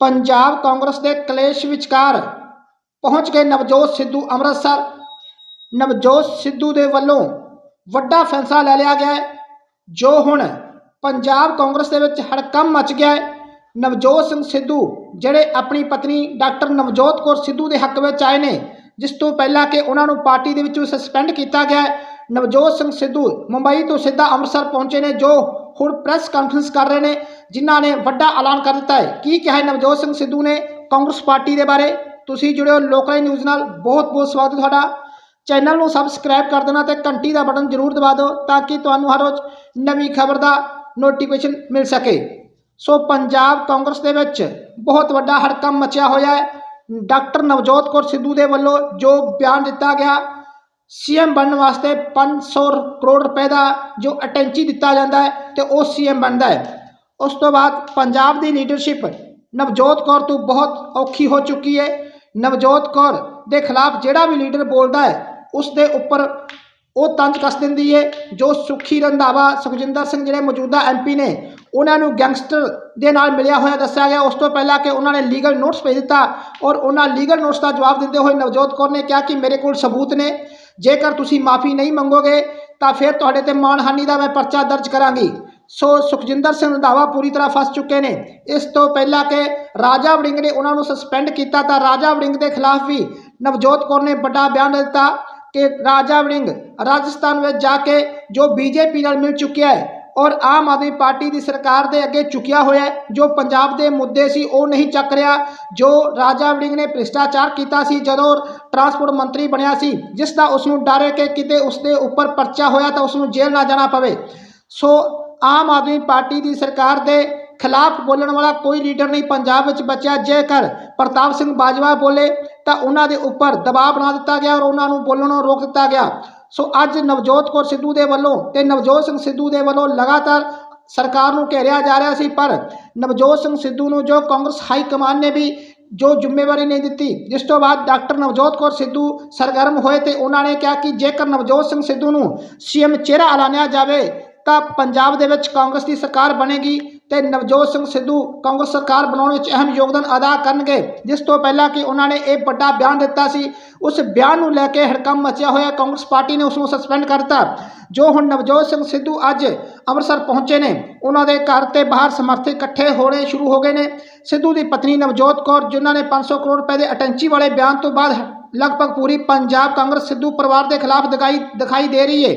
ਪੰਜਾਬ ਕਾਂਗਰਸ ਦੇ ਕਲੇਸ਼ ਵਿਚਕਾਰ ਪਹੁੰਚ ਗਏ ਨਵਜੋਤ ਸਿੱਧੂ ਅੰਮ੍ਰਿਤਸਰ। ਨਵਜੋਤ ਸਿੱਧੂ ਦੇ ਵੱਲੋਂ ਵੱਡਾ ਫੈਸਲਾ ਲੈ ਲਿਆ ਗਿਆ ਜੋ ਹੁਣ ਪੰਜਾਬ ਕਾਂਗਰਸ ਦੇ ਵਿੱਚ ਹੜਕੰਮ ਮਚ ਗਿਆ ਹੈ। ਨਵਜੋਤ ਸਿੰਘ ਸਿੱਧੂ, ਜਿਹੜੇ ਆਪਣੀ ਪਤਨੀ ਡਾਕਟਰ ਨਵਜੋਤ ਕੌਰ ਸਿੱਧੂ ਦੇ ਹੱਕ ਵਿੱਚ ਆਏ ਨੇ, ਜਿਸ ਤੋਂ ਪਹਿਲਾਂ ਕਿ ਉਹਨਾਂ ਨੂੰ ਪਾਰਟੀ ਦੇ ਵਿੱਚੋਂ ਸਸਪੈਂਡ ਕੀਤਾ ਗਿਆ ਨਵਜੋਤ ਸਿੰਘ ਸਿੱਧੂ ਮੁੰਬਈ ਤੋਂ ਸਿੱਧਾ ਅੰਮ੍ਰਿਤਸਰ ਪਹੁੰਚੇ ਨੇ, ਜੋ ਹੁਣ ਪ੍ਰੈਸ ਕਾਨਫਰੰਸ ਕਰ ਰਹੇ ਨੇ, ਜਿਨ੍ਹਾਂ ਨੇ ਵੱਡਾ ਐਲਾਨ ਕਰ ਦਿੱਤਾ ਹੈ। ਕੀ ਕਿਹਾ ਹੈ ਨਵਜੋਤ ਸਿੰਘ ਸਿੱਧੂ ਨੇ ਕਾਂਗਰਸ ਪਾਰਟੀ ਦੇ ਬਾਰੇ? ਤੁਸੀਂ ਜੁੜਿਓ ਲੋਕਲ ਨਿਊਜ਼ ਨਾਲ। ਬਹੁਤ ਬਹੁਤ ਸਵਾਗਤ ਤੁਹਾਡਾ। ਚੈਨਲ ਨੂੰ ਸਬਸਕ੍ਰਾਈਬ ਕਰ ਦੇਣਾ ਤੇ ਘੰਟੀ ਦਾ ਬਟਨ ਜ਼ਰੂਰ ਦਬਾ ਦਿਓ ਤਾਂ ਕਿ ਤੁਹਾਨੂੰ ਹਰ ਰੋਜ਼ ਨਵੀਂ ਖਬਰ ਦਾ ਨੋਟੀਫਿਕੇਸ਼ਨ ਮਿਲ ਸਕੇ। ਸੋ ਪੰਜਾਬ ਕਾਂਗਰਸ ਦੇ ਵਿੱਚ ਬਹੁਤ ਵੱਡਾ ਹੜਕੰਮ ਮਚਿਆ ਹੋਇਆ ਹੈ। ਡਾਕਟਰ ਨਵਜੋਤ ਕੌਰ ਸਿੱਧੂ ਦੇ ਵੱਲੋਂ ਜੋ ਬਿਆਨ ਦਿੱਤਾ ਗਿਆ ਸੀਐਮ ਬਣਨ ਵਾਸਤੇ 500 ਕਰੋੜ ਰੁਪਏ ਦਾ ਜੋ ਅਟੈਂਚੀ ਦਿੱਤਾ ਜਾਂਦਾ ਹੈ ਤੇ ਉਹ ਸੀਐਮ ਬਣਦਾ ਹੈ। ਉਸ ਤੋਂ ਬਾਅਦ ਪੰਜਾਬ ਦੀ ਲੀਡਰਸ਼ਿਪ ਨਵਜੋਤ ਕੌਰ ਤੋਂ ਬਹੁਤ ਔਖੀ ਹੋ ਚੁੱਕੀ ਹੈ। ਨਵਜੋਤ ਕੌਰ ਦੇ ਖਿਲਾਫ ਜਿਹੜਾ ਵੀ ਲੀਡਰ ਬੋਲਦਾ ਹੈ, ਉਸ ਦੇ ਉੱਪਰ ਉਹ ਤੰਜ ਕੱਸ ਦਿੰਦੀ ਹੈ। ਜੋ ਸੁਖੀ ਰੰਧਾਵਾ, ਸੁਖਜਿੰਦਰ ਸਿੰਘ ਜਿਹੜੇ ਮੌਜੂਦਾ ਐਮਪੀ ਨੇ, ਉਹਨਾਂ ਨੂੰ ਗੈਂਗਸਟਰ ਦੇ ਨਾਲ ਮਿਲਿਆ ਹੋਇਆ ਦੱਸਿਆ ਗਿਆ। ਉਸ ਤੋਂ ਪਹਿਲਾਂ ਕਿ ਉਹਨਾਂ ਨੇ ਲੀਗਲ ਨੋਟਿਸ ਭੇਜ ਦਿੱਤਾ ਔਰ ਉਹਨਾਂ ਲੀਗਲ ਨੋਟਿਸ ਦਾ ਜਵਾਬ ਦਿੰਦੇ ਹੋਏ ਨਵਜੋਤ ਕੌਰ ਨੇ ਕਿਹਾ ਕਿ ਮੇਰੇ ਕੋਲ ਸਬੂਤ ਨੇ। ਜੇਕਰ ਤੁਸੀਂ ਮਾਫੀ ਨਹੀਂ ਮੰਗੋਗੇ, ਤਾਂ ਫਿਰ ਤੁਹਾਡੇ ਤੇ ਮਾਣਹਾਨੀ ਦਾ ਮੈਂ ਪਰਚਾ ਦਰਜ ਕਰਾਂਗੀ। ਸੋ ਸੁਖਜਿੰਦਰ ਸਿੰਘ ਰੰਧਾਵਾ ਪੂਰੀ ਤਰ੍ਹਾਂ ਫਸ ਚੁੱਕੇ ਨੇ। ਇਸ ਤੋਂ ਪਹਿਲਾਂ ਕਿ ਰਾਜਾ ਵੜਿੰਗ ਨੇ ਉਹਨਾਂ ਨੂੰ ਸਸਪੈਂਡ ਕੀਤਾ, ਤਾਂ ਰਾਜਾ ਵੜਿੰਗ ਦੇ ਖਿਲਾਫ ਵੀ ਨਵਜੋਤ ਕੌਰ ਨੇ ਵੱਡਾ ਬਿਆਨ ਦਿੱਤਾ ਕਿ ਰਾਜਾ ਵੜਿੰਗ ਰਾਜਸਥਾਨ ਵਿੱਚ ਜਾ ਕੇ ਜੋ ਬੀਜੇਪੀ ਨਾਲ ਮਿਲ ਚੁੱਕਿਆ ਹੈ ਔਰ ਆਮ ਆਦਮੀ ਪਾਰਟੀ ਦੀ ਸਰਕਾਰ ਦੇ ਅੱਗੇ ਚੁੱਕਿਆ ਹੋਇਆ ਜੋ ਪੰਜਾਬ ਦੇ ਮੁੱਦੇ ਸੀ, ਉਹ ਨਹੀਂ ਚੱਕ ਰਿਹਾ, ਜੋ ਰਾਜਾ ਵੜਿੰਗ ਨੇ ਭ੍ਰਿਸ਼ਟਾਚਾਰ ਕੀਤਾ ਸੀ, ਜਦੋਂ ਟਰਾਂਸਪੋਰਟ ਮੰਤਰੀ ਬਣਿਆ ਸੀ, ਜਿਸ ਦਾ ਉਸ ਨੂੰ ਡਰ ਹੈ ਕਿ ਕਿਤੇ ਉਸ ਦੇ ਉੱਪਰ ਪਰਚਾ ਹੋਇਆ ਤਾਂ ਉਸ ਨੂੰ ਜੇਲ੍ਹ ਨਾ ਜਾਣਾ ਪਵੇ। ਸੋ ਆਮ ਆਦਮੀ ਪਾਰਟੀ ਦੀ ਸਰਕਾਰ ਦੇ ਖਿਲਾਫ ਬੋਲਣ ਵਾਲਾ ਕੋਈ ਲੀਡਰ ਨਹੀਂ ਪੰਜਾਬ ਵਿੱਚ ਬਚਿਆ। ਜੇਕਰ ਪ੍ਰਤਾਪ ਸਿੰਘ ਬਾਜਵਾ ਬੋਲੇ, ਤਾਂ ਉਹਨਾਂ ਦੇ ਉੱਪਰ ਦਬਾਅ ਬਣਾ ਦਿੱਤਾ ਗਿਆ ਔਰ ਉਹਨਾਂ ਨੂੰ ਬੋਲਣੋਂ ਰੋਕ ਦਿੱਤਾ ਗਿਆ। ਸੋ ਅੱਜ ਨਵਜੋਤ ਕੌਰ ਸਿੱਧੂ ਦੇ ਵੱਲੋਂ ਤੇ ਨਵਜੋਤ ਸਿੰਘ ਸਿੱਧੂ ਦੇ ਵੱਲੋਂ ਲਗਾਤਾਰ ਸਰਕਾਰ ਨੂੰ ਘੇਰਿਆ ਜਾ ਰਿਹਾ ਸੀ, ਪਰ ਨਵਜੋਤ ਸਿੰਘ ਸਿੱਧੂ ਨੂੰ ਜੋ ਕਾਂਗਰਸ ਹਾਈ ਕਮਾਨ ਨੇ ਵੀ ਜੋ ਜ਼ਿੰਮੇਵਾਰੀ ਨਹੀਂ ਦਿੱਤੀ, ਜਿਸ ਤੋਂ ਬਾਅਦ ਡਾਕਟਰ ਨਵਜੋਤ ਕੌਰ ਸਿੱਧੂ ਸਰਗਰਮ ਹੋਏ ਤੇ ਉਹਨਾਂ ਨੇ ਕਿਹਾ ਕਿ ਜੇਕਰ ਨਵਜੋਤ ਸਿੰਘ ਸਿੱਧੂ ਨੂੰ ਸੀਐਮ ਚਿਹਰਾ ਐਲਾਨਿਆ ਜਾਵੇ ਤਾਂ ਪੰਜਾਬ ਦੇ ਵਿੱਚ ਕਾਂਗਰਸ ਦੀ ਸਰਕਾਰ ਬਣੇਗੀ। ਤੇ ਨਵਜੋਤ ਸਿੰਘ ਸਿੱਧੂ ਕਾਂਗਰਸ ਸਰਕਾਰ ਬਣਾਉਣ ਵਿੱਚ ਅਹਿਮ ਯੋਗਦਾਨ ਅਦਾ ਕਰਨਗੇ। ਜਿਸ ਤੋਂ ਪਹਿਲਾਂ ਕਿ ਉਹਨਾਂ ਨੇ ਇਹ ਵੱਡਾ ਬਿਆਨ ਦਿੱਤਾ ਸੀ, ਉਸ ਬਿਆਨ ਨੂੰ ਲੈ ਕੇ ਹੜਕੰਮ ਮਚਿਆ ਹੋਇਆ ਕਾਂਗਰਸ ਪਾਰਟੀ ਨੇ ਉਸ ਨੂੰ ਸਸਪੈਂਡ ਕਰ ਦਿੱਤਾ। ਜੋ ਹੁਣ ਨਵਜੋਤ ਸਿੰਘ ਸਿੱਧੂ ਅੱਜ ਅੰਮ੍ਰਿਤਸਰ ਪਹੁੰਚੇ ਨੇ, ਉਹਨਾਂ ਦੇ ਘਰ ਤੇ ਬਾਹਰ ਸਮਰਥਕ ਇਕੱਠੇ ਹੋਣੇ ਸ਼ੁਰੂ ਹੋ ਗਏ ਨੇ। ਸਿੱਧੂ ਦੀ ਪਤਨੀ ਨਵਜੋਤ ਕੌਰ, ਜਿਨ੍ਹਾਂ ਨੇ 500 ਕਰੋੜ ਰੁਪਏ ਦੇ ਅਟੈਂਚੀ ਵਾਲੇ ਬਿਆਨ ਤੋਂ ਬਾਅਦ ਲਗਭਗ ਪੂਰੀ ਪੰਜਾਬ ਕਾਂਗਰਸ ਸਿੱਧੂ ਪਰਿਵਾਰ ਦੇ ਖਿਲਾਫ ਦਿਖਾਈ ਦਿਖਾਈ ਦੇ ਰਹੀ ਹੈ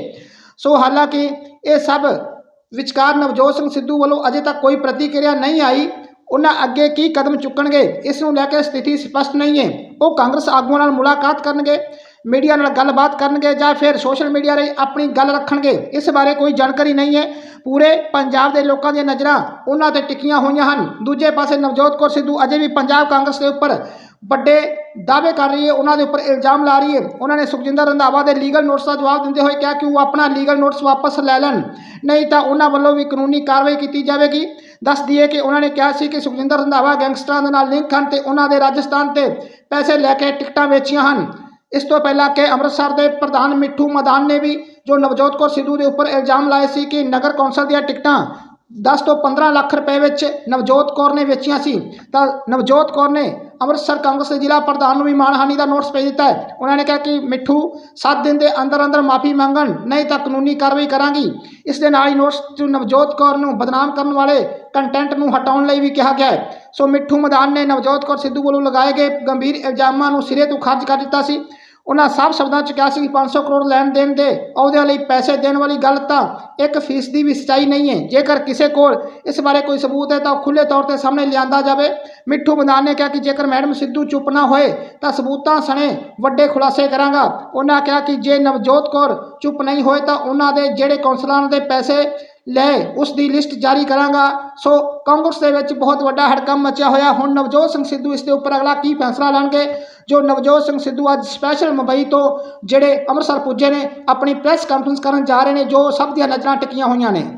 ਸੋ ਹਾਲਾਂਕਿ ਇਹ ਸਭ ਵਿਚਕਾਰ ਨਵਜੋਤ ਸਿੰਘ ਸਿੱਧੂ ਵੱਲੋਂ ਅਜੇ ਤੱਕ ਕੋਈ ਪ੍ਰਤੀਕਿਰਿਆ ਨਹੀਂ ਆਈ। ਉਹਨਾਂ ਅੱਗੇ ਕੀ ਕਦਮ ਚੁੱਕਣਗੇ, ਇਸ ਨੂੰ ਲੈ ਕੇ ਸਥਿਤੀ ਸਪਸ਼ਟ ਨਹੀਂ ਹੈ। ਉਹ ਕਾਂਗਰਸ ਆਗੂਆਂ ਨਾਲ ਮੁਲਾਕਾਤ ਕਰਨਗੇ, ਮੀਡੀਆ ਨਾਲ ਗੱਲਬਾਤ ਕਰਨਗੇ ਜਾਂ ਫਿਰ ਸੋਸ਼ਲ ਮੀਡੀਆ ਰਾਹੀਂ ਆਪਣੀ ਗੱਲ ਰੱਖਣਗੇ, ਇਸ ਬਾਰੇ ਕੋਈ ਜਾਣਕਾਰੀ ਨਹੀਂ ਹੈ। ਪੂਰੇ ਪੰਜਾਬ ਦੇ ਲੋਕਾਂ ਦੀਆਂ ਨਜ਼ਰਾਂ ਉਹਨਾਂ ਤੇ ਟਿਕੀਆਂ ਹੋਈਆਂ ਹਨ। ਦੂਜੇ ਪਾਸੇ ਨਵਜੋਤ ਕੌਰ ਸਿੱਧੂ ਅਜੇ ਵੀ ਪੰਜਾਬ ਕਾਂਗਰਸ ਦੇ ਉੱਪਰ ਵੱਡੇ ਦਾਅਵੇ ਕਰ ਰਹੀ ਹੈ, ਉਹਨਾਂ ਦੇ ਉੱਪਰ ਇਲਜ਼ਾਮ ਲਾ ਰਹੀ ਹੈ। ਉਹਨਾਂ ਨੇ ਸੁਖਜਿੰਦਰ ਰੰਧਾਵਾ ਦੇ ਲੀਗਲ ਨੋਟਿਸ ਦਾ ਜਵਾਬ ਦਿੰਦੇ ਹੋਏ ਕਿਹਾ ਕਿ ਉਹ ਆਪਣਾ ਲੀਗਲ ਨੋਟਿਸ ਵਾਪਸ ਲੈ ਲੈਣ। ਨਹੀਂ ਤਾਂ ਉਹਨਾਂ ਵੱਲੋਂ ਵੀ ਕਾਨੂੰਨੀ ਕਾਰਵਾਈ ਕੀਤੀ ਜਾਵੇਗੀ। ਦੱਸ ਦਈਏ ਕਿ ਉਹਨਾਂ ਨੇ ਕਿਹਾ ਸੀ ਕਿ ਸੁਖਜਿੰਦਰ ਰੰਧਾਵਾ ਗੈਂਗਸਟਰਾਂ ਦੇ ਨਾਲ ਲਿੰਕ ਹਨ ਤੇ ਉਹਨਾਂ ਦੇ ਰਾਜਸਥਾਨ ਤੇ ਪੈਸੇ ਲੈ ਕੇ ਟਿਕਟਾਂ ਵੇਚੀਆਂ ਹਨ। ਇਸ ਤੋਂ ਪਹਿਲਾਂ ਕਿ ਅੰਮ੍ਰਿਤਸਰ ਦੇ ਪ੍ਰਧਾਨ ਮਿੱਠੂ ਮਦਾਨ ਨੇ ਵੀ ਜੋ ਨਵਜੋਤ ਕੌਰ ਸਿੱਧੂ ਦੇ ਉੱਪਰ ਇਲਜ਼ਾਮ ਲਾਏ ਸੀ ਕਿ ਨਗਰ ਕੌਂਸਲ ਦੀਆਂ ਟਿਕਟਾਂ 10 ਤੋਂ 15 ਲੱਖ ਰੁਪਏ ਵਿੱਚ ਨਵਜੋਤ ਕੌਰ ਨੇ ਵੇਚੀਆਂ ਸੀ, ਤਾਂ ਨਵਜੋਤ ਕੌਰ ਨੇ ਅੰਮ੍ਰਿਤਸਰ ਕਾਂਗਰਸ ਦੇ ਜ਼ਿਲ੍ਹਾ ਪ੍ਰਧਾਨ ਨੂੰ ਵੀ ਮਾਣਹਾਨੀ ਦਾ ਨੋਟਿਸ ਭੇਜ ਦਿੱਤਾ ਹੈ। ਉਹਨਾਂ ਨੇ ਕਿਹਾ ਕਿ ਮਿੱਠੂ 7 ਦਿਨ ਦੇ ਅੰਦਰ ਅੰਦਰ ਮਾਫੀ ਮੰਗਣ, ਨਹੀਂ ਤਾਂ ਕਾਨੂੰਨੀ ਕਾਰਵਾਈ ਕਰਾਂਗੀ। ਇਸ ਦੇ ਨਾਲ ਹੀ ਨੋਟਿਸ 'ਚ ਨਵਜੋਤ ਕੌਰ ਨੂੰ ਬਦਨਾਮ ਕਰਨ ਵਾਲੇ ਕੰਟੈਂਟ ਨੂੰ ਹਟਾਉਣ ਲਈ ਵੀ ਕਿਹਾ ਗਿਆ ਹੈ। ਸੋ ਮਿੱਠੂ ਮਦਾਨ ਨੇ ਨਵਜੋਤ ਕੌਰ ਸਿੱਧੂ ਵੱਲੋਂ ਲਗਾਏ ਗਏ ਗੰਭੀਰ ਇਲਜ਼ਾਮਾਂ ਨੂੰ ਸਿਰੇ ਤੋਂ ਖਾਰਜ ਕਰ ਦਿੱਤਾ ਸੀ। ਉਹਨਾਂ ਸਾਫ਼ ਸ਼ਬਦਾਂ 'ਚ ਕਿਹਾ ਸੀ ਕਿ 500 ਕਰੋੜ ਲੈਣ ਦੇਣ ਦੇ, ਅਹੁਦਿਆਂ ਲਈ ਪੈਸੇ ਦੇਣ ਵਾਲੀ ਗੱਲ ਤਾਂ ਇੱਕ ਫੀਸਦੀ ਵੀ ਸੱਚਾਈ ਨਹੀਂ ਹੈ। ਜੇਕਰ ਕਿਸੇ ਕੋਲ ਇਸ ਬਾਰੇ ਕੋਈ ਸਬੂਤ ਹੈ ਤਾਂ ਉਹ ਖੁੱਲ੍ਹੇ ਤੌਰ ਤੇ ਸਾਹਮਣੇ ਲਿਆਂਦਾ ਜਾਵੇ। ਮਿੱਠੂ ਮਦਾਨ ਨੇ ਕਿਹਾ ਕਿ ਜੇਕਰ ਮੈਡਮ ਸਿੱਧੂ ਚੁੱਪ ਨਾ ਹੋਏ ਤਾਂ ਸਬੂਤਾਂ ਸਣੇ ਵੱਡੇ ਖੁਲਾਸੇ ਕਰਾਂਗਾ। ਉਹਨਾਂ ਕਿਹਾ ਕਿ ਜੇ ਨਵਜੋਤ ਕੌਰ ਚੁੱਪ ਨਹੀਂ ਹੋਏ ਤਾਂ ਉਹਨਾਂ ਦੇ ਜਿਹੜੇ ਕੌਂਸਲਰਾਂ ਦੇ ਪੈਸੇ ਲੈ, ਉਸ ਦੀ ਲਿਸਟ ਜਾਰੀ ਕਰਾਂਗਾ। ਸੋ ਕਾਂਗਰਸ ਦੇ ਵਿੱਚ ਬਹੁਤ ਵੱਡਾ ਹੜਕੰਮ ਮਚਿਆ ਹੋਇਆ। ਹੁਣ ਨਵਜੋਤ ਸਿੰਘ ਸਿੱਧੂ ਇਸ ਦੇ ਉੱਪਰ ਅਗਲਾ ਕੀ ਫੈਸਲਾ ਲੈਣਗੇ? ਜੋ ਨਵਜੋਤ ਸਿੰਘ ਸਿੱਧੂ ਅੱਜ ਸਪੈਸ਼ਲ ਮੁੰਬਈ ਤੋਂ ਜਿਹੜੇ ਅੰਮ੍ਰਿਤਸਰ ਪੁੱਜੇ ਨੇ, ਆਪਣੀ ਪ੍ਰੈਸ ਕਾਨਫਰੰਸ ਕਰਨ ਜਾ ਰਹੇ ਨੇ, ਜੋ ਸਭ ਦੀਆਂ ਨਜ਼ਰਾਂ ਟਿਕੀਆਂ ਹੋਈਆਂ ਨੇ।